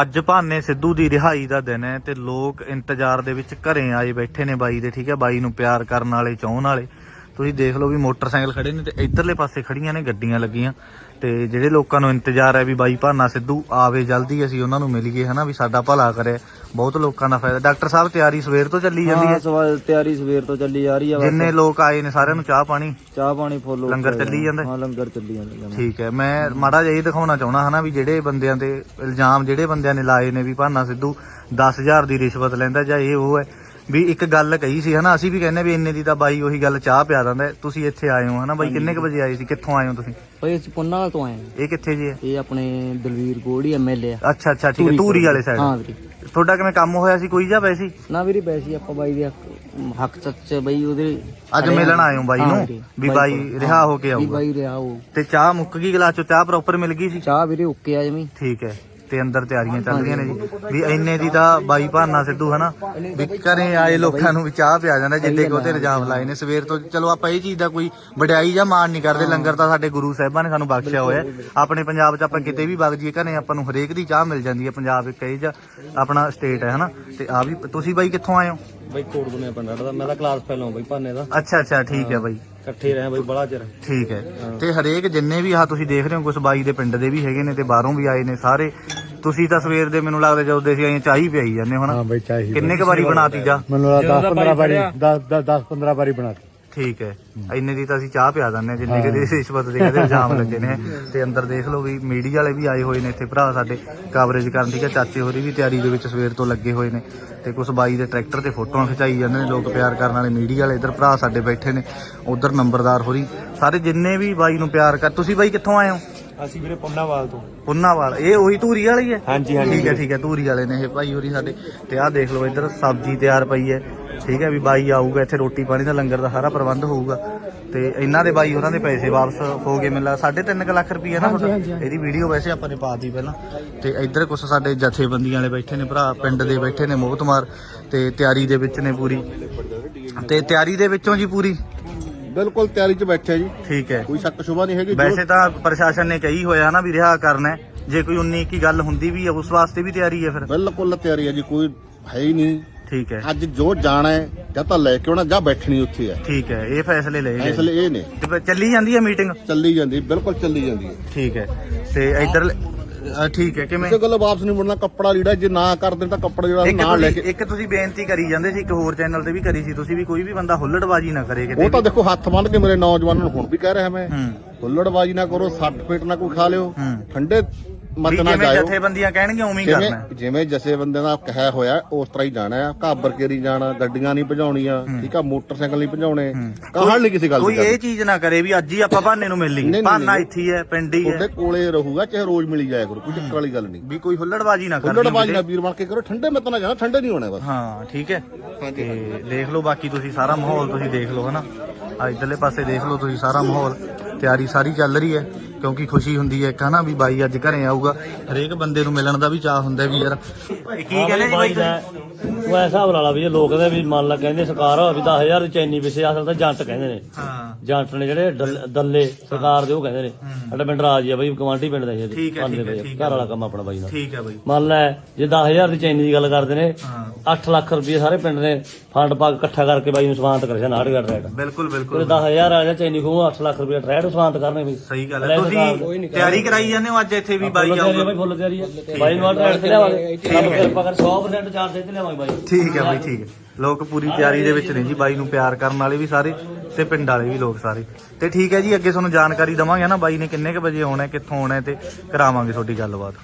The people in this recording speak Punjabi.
ਅੱਜ ਭਾਨੇ ਸਿੱਧੂ ਦੀ ਰਿਹਾਈ ਦਾ ਦਿਨ ਹੈ ਤੇ ਲੋਕ ਇੰਤਜ਼ਾਰ ਦੇ ਵਿੱਚ ਘਰੇ ਆਏ ਬੈਠੇ ਨੇ ਬਾਈ ਦੇ, ਠੀਕ ਹੈ? ਬਾਈ ਨੂੰ ਪਿਆਰ ਕਰਨ ਵਾਲੇ, ਚਾਹਣ ਵਾਲੇ। ਤੁਸੀਂ ਦੇਖ ਲਓ ਵੀ ਮੋਟਰਸਾਈਕਲ ਖੜੇ ਨੇ ਤੇ ਇਧਰਲੇ ਪਾਸੇ ਖੜੀਆਂ ਨੇ, ਗੱਡੀਆਂ ਲੱਗੀਆਂ। ਤੇ ਜਿਹੜੇ ਲੋਕਾਂ ਨੂੰ ਇੰਤਜ਼ਾਰ ਹੈ ਵੀ ਬਾਈ ਭਾਨਾ ਸਿੱਧੂ ਆਵੇ ਜਲਦੀ, ਅਸੀਂ ਉਹਨਾਂ ਨੂੰ ਮਿਲੀਏ, ਹਨਾ? ਵੀ ਸਾਡਾ ਭਲਾ ਕਰੇ। ਬਹੁਤ ਲੋਕਾਂ ਦਾ ਫਾਇਦਾ। ਡਾਕਟਰ ਸਾਹਿਬ ਤਿਆਰੀ ਸਵੇਰ ਤੋਂ ਚੱਲੀ ਜਾਂਦੀ ਹੈ? ਹਾਂ ਸਵਾਲ ਤਿਆਰੀ ਸਵੇਰ ਤੋਂ ਚੱਲੀ ਜਾ ਰਹੀ ਆ ਬਸ। ਜਿੰਨੇ ਲੋਕ ਆਏ ਨੇ ਸਾਰਿਆਂ ਨੂੰ ਚਾਹ ਪਾਣੀ? ਚਾਹ ਪਾਣੀ ਫੁੱਲ ਲੰਗਰ ਚੱਲੀ ਜਾਂਦਾ? ਹਾਂ ਲੰਗਰ ਚੱਲੀ ਜਾਂਦਾ। ਠੀਕ ਹੈ ਮੈਂ ਮਾੜਾ ਜਿਹਾ ਇਹ ਦਿਖਾਉਣਾ ਚਾਹਣਾ ਹਨਾ ਵੀ ਜਿਹੜੇ ਬੰਦਿਆਂ ਤੇ ਇਲਜ਼ਾਮ ਜਿਹੜੇ ਬੰਦਿਆਂ ਨੇ ਲਾਏ ਨੇ ਵੀ ਭਾਨਾ ਸਿੱਧੂ 10000 ਦੀ ਰਿਸ਼ਵਤ ਲੈਂਦਾ ਜਾਂ ਇਹ ਉਹ ਹੈ ਵੀ ਇੱਕ ਗੱਲ ਕਹੀ ਸੀ ਹਨਾ? ਅਸੀਂ ਵੀ ਕਹਿੰਦੇ ਵੀ ਇੰਨੇ ਦੀ ਤਾਂ ਬਾਈ ਉਹੀ ਗੱਲ ਚਾਹ ਪਿਆ ਦਿੰਦਾ ਹੈ। ਤੁਸੀਂ ਇੱਥੇ ਆਏ ਹੋ ਹਨਾ? ਬਾਈ ਕਿੰਨੇ ਕੁ ਵਜੇ ਆਏ ਸੀ? ਕਿੱਥੋਂ ਆਏ ਹੋ ਤੁਸੀਂ? ਭਾਈ ਅਸੀਂ ਪੁੰਨਾ ਤੋਂ ਆਏ ਹਾਂ। ਇਹ ਕਿੱਥੇ ਜੀ? ਹੈ ਇਹ ਆਪਣੇ ਦਲਵੀਰ ਗੋੜੀ ਐਮਐਲਏ ਆ। ਅੱਛਾ ਅੱਛਾ ਠੀਕ ਹੈ। ਧੂਰੀ ਵਾਲੇ ਸਾਈਡ ਹਾਂ ਵੀਰੇ। ਤੁਹਾਡਾ ਕਿਵੇਂ ਕੰਮ ਹੋਇਆ ਸੀ? ਕੋਈ ਜਾਂ ਵੈਸੀ ਨਾ ਵੀਰੇ ਬੈਸੀ ਆਪਾਂ ਬਾਈ ਦੇ ਹੱਕ- ਹੱਕ ਸੱਚ ਬਈ ਉਹਦੇ ਅੱਜ ਮਿਲਣ ਆਏ ਹੋ ਬਾਈ ਹਾਂ ਨੂੰ? ਵੀਰੇ, ਵੀ ਬਾਈ ਰਿਹਾ ਹੋ ਕੇ ਵੀ ਆਊਗਾ। ਬਾਈ ਰਿਹਾ ਉਹ ਤੇ ਚਾਹ ਮੁੱਕ ਗਈ ਗਲਾਸ ਚੋਂ? ਚਾਹ ਪ੍ਰੋਪਰ ਮਿਲ ਗਈ ਸੀ? ਚਾਹ ਵੀਰੇ ਓਕੇ ਆ ਜਮੀ। ਠੀਕ ਹੈ। ਤੇ ਅੰਦਰ ਤਿਆਰੀਆਂ ਚੱਲ ਰਹੀਆਂ ਨੇ ਜੀ। ਵੀ ਇੰਨੇ ਦੀ ਤਾਂ ਬਾਈ ਭਾਨਾ ਸਿੱਧੂ ਹਨਾ? ਵੀ ਘਰੇ ਆਏ ਲੋਕਾਂ ਨੂੰ ਵੀ ਚਾਹ ਪਿਆ ਜਾਂਦਾ ਜਿੱਦੇ ਕੋ ਤੇ ਇਲਜ਼ਾਮ ਲਾਏ ਨੇ। ਸਵੇਰ ਤੋਂ ਚਲੋ ਆਪਾਂ ਇਹ ਚੀਜ਼ ਦਾ ਕੋਈ ਵਡਿਆਈ ਜਾਂ ਮਾਣ ਨਹੀਂ ਕਰਦੇ। ਲੰਗਰ ਤਾਂ ਸਾਡੇ ਗੁਰੂ ਸਾਹਿਬਾਂ ਨੇ ਸਾਨੂੰ ਬਖਸ਼ਿਆ ਹੋਇਆ। ਆਪਣੇ ਪੰਜਾਬ 'ਚ ਆਪਾਂ ਕਿਤੇ ਵੀ ਵਗ ਜਾਈਏ ਘਰੇ ਆਪਾਂ ਨੂੰ ਹਰੇਕ ਦੀ ਚਾਹ ਮਿਲ ਜਾਂਦੀ ਹੈ। ਪੰਜਾਬ ਇੱਕ ਇਹ ਜਿਹਾ ਆਪਣਾ ਸਟੇਟ ਹੈ ਹਨਾ? ਤੇ ਆ ਵੀ ਤੁਸੀਂ ਬਾਈ ਕਿੱਥੋਂ ਆਏ ਹੋ? ਬਾਈ ਦੁਨੀਆ ਪਿੰਡ ਦਾ ਮੈਂ ਤਾਂ ਕਲਾਸ ਪਹਿਲਾਂ ਬਾਈ ਭਾਨੇ ਦਾ। ਅੱਛਾ ਅੱਛਾ ਠੀਕ ਹੈ ਬਾਈ। ਇਕੱਠੇ ਰਹੇ ਬਾਈ ਬੜਾ ਚਿਰ। ਠੀਕ ਹੈ। ਤੇ ਹਰੇਕ ਜਿੰਨੇ ਵੀ ਆ ਤੁਸੀਂ ਦੇਖ ਰਹੇ ਹੋ ਕੁਝ ਬਾਈ ਦੇ ਪਿੰਡ ਦੇ ਵੀ ਹੈਗੇ ਨੇ ਤੇ ਬਾਹਰੋਂ ਵੀ ਆਏ ਨੇ ਸਾਰੇ। ਤੁਸੀਂ ਤਾਂ ਸਵੇਰ ਦੇ ਮੈਨੂੰ ਲੱਗਦਾ ਜਦੋਂ ਦੇ ਆਏ ਚਾਹੀ ਪਿਆਈ ਜਾਂਦੇ ਹੋ ਹਨਾ? ਬਈ ਚਾਹੀਦਾ ਕਿੰਨੇ ਕ ਵਾਰੀ ਬਣਾਤੀ ਜਾ ਮੈਨੂੰ ਲੱਗਦਾ 10 15 ਵਾਰੀ 10 10 15 ਵਾਰੀ ਬਣਾਤੀ। ਠੀਕ ਹੈ। ਇੰਨੇ ਦੀ ਤਾਂ ਅਸੀਂ ਚਾਹ ਪਿਆ ਦਿੰਦੇ ਹਾਂ ਜਿੰਨੇ ਕਿ ਦੇ ਰਿਸ਼ਵਤ ਦੇ ਕਹਿੰਦੇ ਇਲਜ਼ਾਮ ਲੱਗੇ ਨੇ। ਤੇ ਅੰਦਰ ਦੇਖ ਲਓ ਵੀ ਮੀਡੀਆ ਵਾਲੇ ਵੀ ਆਏ ਹੋਏ ਨੇ ਇੱਥੇ ਭਰਾ ਸਾਡੇ ਕਵਰੇਜ ਕਰਨ ਠੀਕ ਹੈ ਚਾਚੇ ਹੋਰੀ ਵੀ ਤਿਆਰੀ ਦੇ ਵਿੱਚ ਸਵੇਰ ਤੋਂ ਲੱਗੇ ਹੋਏ ਨੇ। ਤੇ ਕੁਝ ਬਾਈ ਦੇ ਟਰੈਕਟਰ ਤੇ ਫੋਟੋਆਂ ਖਿਚਾਈ ਜਾਂਦੇ ਨੇ ਲੋਕ ਪਿਆਰ ਕਰਨ ਵਾਲੇ ਮੀਡੀਆ ਵਾਲੇ। ਇੱਧਰ ਭਰਾ ਸਾਡੇ ਬੈਠੇ ਨੇ ਉਧਰ ਨੰਬਰਦਾਰ ਹੋਰੀ। ਸਾਰੇ ਜਿੰਨੇ ਵੀ ਬਾਈ ਨੂੰ ਪਿਆਰ ਕਰ ਤੁਸੀਂ ਬਾਈ ਕਿੱਥੋਂ ਆਏ ਹੋ? ਅਸੀਂ ਵੀਰੇ ਪੁੰਨਾਵਾਲ ਤੋਂ। ਪੁੰਨਾਵਾਲ ਇਹ ਉਹੀ ਧੂਰੀ ਵਾਲੀ ਹੈ? ਹਾਂਜੀ, ਹਾਂਜੀ। ਠੀਕ ਹੈ ਠੀਕ ਹੈ ਧੂਰੀ ਵਾਲੇ ਨੇ ਇਹ ਭਾਈ ਹੋਰੀ ਸਾਡੇ। ਤੇ ਆਹ ਦੇਖ ਲਓ ਇੱਧਰ ਸਬਜ਼ੀ ਤਿਆਰ ਪਈ ਹੈ। ਠੀਕ ਹੈ ਵੀ ਬਾਈ ਆਊਗਾ ਇੱਥੇ ਰੋਟੀ ਪਾਣੀ ਦਾ ਲੰਗਰ ਦਾ ਸਾਰਾ ਪ੍ਰਬੰਧ ਹੋਊਗਾ। ਤੇ ਇਹਨਾਂ ਦੇ ਬਾਈ ਉਹਨਾਂ ਦੇ ਪੈਸੇ ਵਾਪਸ ਹੋ ਗਏ ਮਿਲਾ 3.5 ਲੱਖ ਰੁਪਏ ਨਾ ਤੁਹਾਡਾ। ਇਹਦੀ ਵੀਡੀਓ ਵੈਸੇ ਆਪਾਂ ਨੇ ਪਾਤੀ ਪਹਿਲਾਂ। ਤੇ ਇੱਧਰ ਕੁਛ ਸਾਡੇ ਜਥੇਬੰਦੀਆਂ ਵਾਲੇ ਬੈਠੇ ਨੇ ਭਰਾ ਪਿੰਡ ਦੇ ਬੈਠੇ ਨੇ ਮੋਹਤਮਾਰ। ਤੇ ਤਿਆਰੀ ਦੇ ਵਿੱਚ ਨੇ ਪੂਰੀ। ਤੇ ਤਿਆਰੀ ਦੇ ਵਿੱਚੋਂ ਜੀ ਪੂਰੀ। ਬਿਲਕੁਲ ਤਿਆਰੀ 'ਚ ਬੈਠੇ ਜੀ। ਠੀਕ ਹੈ। ਕੋਈ ਸ਼ੱਕ ਸ਼ੁਬਾ ਨਹੀਂ ਹੈਗੀ ਵੈਸੇ ਤਾਂ ਪ੍ਰਸ਼ਾਸਨ ਨੇ ਕਹੀ ਹੋਇਆ ਨਾ ਵੀ ਰਿਹਾ ਕਰਨਾ ਹੈ। ਜੇ ਕੋਈ 19 ਕੀ ਗੱਲ ਹੁੰਦੀ ਵੀ ਹੈ ਉਸ ਵਾਸਤੇ ਵੀ ਤਿਆਰੀ ਹੈ ਫਿਰ। ਬਿਲਕੁਲ ਤਿਆਰੀ ਹੈ ਜੀ ਕੋਈ ਹੈ ਹੀ ਨਹੀਂ। ਠੀਕ ਹੈ। ਅੱਜ ਜੋ ਜਾਣਾ ਹੈ ਜਾਂ ਤਾਂ ਲੈ ਕੇ ਆਉਣਾ ਜਾਂ ਬੈਠਣੀ ਉੱਥੇ ਹੈ। ਠੀਕ ਹੈ ਇਹ ਫੈਸਲੇ ਲਏ ਗਏ। ਇਸ ਲਈ ਇਹ ਨੇ। ਤੇ ਫਿਰ ਚੱਲੀ ਜਾਂਦੀ ਹੈ ਮੀਟਿੰਗ? ਚੱਲੀ ਜਾਂਦੀ ਬਿਲਕੁਲ ਚੱਲੀ ਜਾਂਦੀ ਹੈ। ਠੀਕ ਹੈ। ਤੇ ਇੱਧਰ ਅ, ਠੀਕ ਹੈ ਕਿਵੇਂ? ਕਿਸੇ ਗੱਲ ਵਾਪਸ ਨਹੀਂ ਮੁੜਨਾ ਕੱਪੜਾ ਲੀੜਾ ਜੇ ਨਾ ਕਰਦੇ ਤਾਂ ਕੱਪੜਾ ਜਿਹੜਾ ਇੱਕ ਨਾਲ ਲੈ ਤੁਸੀਂ ਕੇ ਇੱਕ ਤੁਸੀਂ ਬੇਨਤੀ ਕਰੀ ਜਾਂਦੇ ਸੀ ਇੱਕ ਹੋਰ ਚੈਨਲ ਤੇ ਵੀ ਕਰੀ ਸੀ ਤੁਸੀਂ ਵੀ ਕੋਈ ਵੀ ਬੰਦਾ ਹੁੱਲੜਬਾਜੀ ਨਾ ਕਰੇ ਕਿਤੇ ਉਹ ਤਾਂ ਦੇਖੋ ਹੱਥ ਬੰਨ ਕੇ ਮੇਰੇ ਨੌਜਵਾਨਾਂ ਨੂੰ ਹੁਣ ਵੀ ਕਹਿ ਰਿਹਾ ਮੈਂ ਹੂੰ। ਹੁੱਲੜਬਾਜੀ ਨਾ ਕਰੋ 60 ਫੀਟ ਨਾ ਕੋਈ ਖਾ ਲਿਓ ਹੂੰ। ਠੰਡੇ ਮਤ ਨਾ ਜਿਵੇਂ ਜਾਇਓ। ਜਥੇਬੰਦੀਆਂ ਕਹਿਣਗੀਆਂ ਉਵੇਂ ਹੀ ਕਰਨਾ ਹੈ। ਜਿਵੇਂ ਜਸੇ ਬੰਦੇ ਦਾ ਕਹਿ ਹੋਇਆ ਉਸ ਤਰ੍ਹਾਂ ਹੀ ਜਾਣਾ ਹੈ। ਘਾਬਰ ਕੇ ਨਹੀਂ ਜਾਣਾ ਗੱਡੀਆਂ ਨਹੀਂ ਭਜਾਉਣੀਆਂ ਠੀਕ ਆ ਮੋਟਰਸਾਈਕਲ ਨਹੀਂ ਭਜਾਉਣੇ। ਕਹਾਣ ਨਹੀਂ ਕਿਸੇ ਗੱਲ ਕੋਈ ਦੀ ਇਹ ਚੀਜ਼ ਨਾ ਕਰੇ ਵੀ ਅੱਜ ਹੀ ਆਪਾਂ ਭਾਨੇ ਨੂੰ ਮਿਲ ਨਹੀਂ, ਲਈ ਨਹੀਂ, ਭਾਨਾ ਨਹੀਂ। ਇੱਥੇ ਹੀ ਹੈ ਪਿੰਡ ਹੀ ਹੈ। ਤੁਹਾਡੇ ਕੋਲੇ ਰਹੂਗਾ ਚਾਹੇ ਰੋਜ਼ ਮਿਲੀ ਜਾਇਆ ਕਰੋ ਕੋਈ ਚੱਕਰ ਵਾਲੀ ਗੱਲ ਨਹੀਂ। ਵੀ ਕੋਈ ਹੁੱਲੜਬਾਜੀ ਨਾ ਕਰਨੀ ਹੁੱਲੜਬਾਜੀ ਨਾਲ ਵੀਰ ਬਣ ਕੇ ਕਰੋ ਠੰਡੇ ਮਤ ਨਾ ਜਾਣਾ ਠੰਡੇ ਨਹੀਂ ਹੋਣਾ ਬਸ। ਹਾਂ ਠੀਕ ਹੈ। ਤੇ ਦੇਖ ਲਓ ਬਾਕੀ ਤੁਸੀਂ ਸਾਰਾ ਮਾਹੌਲ ਤੁਸੀਂ ਦੇਖ ਲਓ ਹਨਾ। ਆ ਇਧਰਲੇ ਪਾਸੇ ਦੇਖ ਲਓ ਤੁਸੀਂ ਸਾਰਾ ਮਾਹੌਲ। ਤਿਆਰੀ ਸਾਰੀ ਚੱਲ ਰਹੀ ਹੈ। ਕਿਉਂਕਿ ਖੁਸ਼ੀ ਹੁੰਦੀ ਹੈ ਇੱਕ ਹਨਾ ਵੀ ਬਾਈ ਅੱਜ ਘਰੇ ਆਊਗਾ ਹਰੇਕ ਬੰਦੇ ਨੂੰ ਮਿਲਣ ਦਾ ਵੀ ਚਾਹ ਹੁੰਦਾ ਵੀ ਯਾਰ। ਕੀ ਕਹਿੰਦੇ ਜੀ ਬਾਈ? ਉਹ ਐਸਾ ਹਿਸਾਬ ਲਾ ਲਾ ਵੀ ਇਹ ਲੋਕ ਕਹਿੰਦੇ ਵੀ ਮੰਨ ਲਾ ਕਹਿੰਦੇ ਸਰਕਾਰ ਹੋਵੇ ਵੀ 10000 ਦੀ ਚੈਨੀ ਪਿੱਛੇ ਅਸਲ ਤਾਂ ਜੰਟ ਕਹਿੰਦੇ ਨੇ। ਹਾਂ। ਜੰਟ ਨੇ ਜਿਹੜੇ ਡੱਲ- ਦੱਲੇ ਸਰਕਾਰ ਦੇ ਉਹ ਕਹਿੰਦੇ ਨੇ। ਸਾਡਾ ਪਿੰਡ ਰਾਜ ਆ ਬਈ ਕਮਾਂਡੀ ਪਿੰਡ ਦਾ ਜੀ ਅਸੀਂ। ਠੀਕ ਹੈ, ਠੀਕ ਹੈ। ਠੀਕ ਘਰ ਵਾਲਾ ਕੰਮ ਆਪਣਾ ਬਾਈ ਦਾ। ਠੀਕ ਹੈ ਬਾਈ। ਮੰਨ ਲੈ ਜੇ 10000 ਦੀ ਚੈਨੀ ਦੀ ਗੱਲ ਕਰਦੇ ਨੇ ਹਾਂ। 8 ਲੱਖ ਰੁਪਏ ਸਾਰੇ ਪਿੰਡ ਨੇ ਫੰਡ ਪਾ ਕੇ ਇਕੱਠਾ ਕਰਕੇ ਬਾਈ ਨੂੰ ਸਮਾਨਤ ਕਰਿਆ ਨਾੜਗੜ ਰੈਡ। ਬਿਲਕੁਲ ਬਿਲਕੁਲ। 10000 ਆ ਗਿਆ ਚੈਨੀ ਖੋ 8 ਲੱਖ ਰੁਪਏ ਰੈਡ ਸਮਾਨਤ ਕਰਨੇ ਵੀ ਸਹੀ ਗੱਲ ਹੈ। ਤੁਸੀਂ ਤਿਆਰੀ ਕਰਾਈ ਜਾਂਦੇ ਹੋ ਅੱਜ ਇੱਥੇ ਵੀ ਬਾਈ ਆਊਗਾ ਬਾਈ ਫੁੱਲ ਤਿਆਰੀ ਆ। ਬਾਈ ਨੂੰ ਰੈਡ ਤੇ ਲਿਆਵਾਂਗੇ। ਰੱਬ ਕਿਰਪਾ ਕਰ 100% ਚਾਂਸ ਤੇ ਲਿਆਵਾਂਗੇ ਬਾਈ। ਠੀਕ ਹੈ ਬਾਈ ਠੀਕ ਹੈ। ਲੋਕ ਪੂਰੀ ਤਿਆਰੀ ਦੇ ਵਿੱਚ ਨੇ ਜੀ। ਬਾਈ ਨੂੰ ਪਿਆਰ ਕਰਨ ਵਾਲੇ ਵੀ ਸਾਰੇ ਤੇ ਪਿੰਡ ਵਾਲੇ ਵੀ ਲੋਕ ਸਾਰੇ। ਤੇ ਠੀਕ ਹੈ ਜੀ ਅੱਗੇ ਤੁਹਾਨੂੰ ਜਾਣਕਾਰੀ ਦਵਾਂਗੇ ਨਾ ਬਾਈ ਨੇ ਕਿੰਨੇ ਕ ਵਜੇ ਆਉਣਾ ਹੈ, ਕਿੱਥੋਂ ਆਉਣਾ ਹੈ ਤੇ ਕਰਾਵਾਂਗੇ ਤੁਹਾਡੀ ਗੱਲਬਾਤ।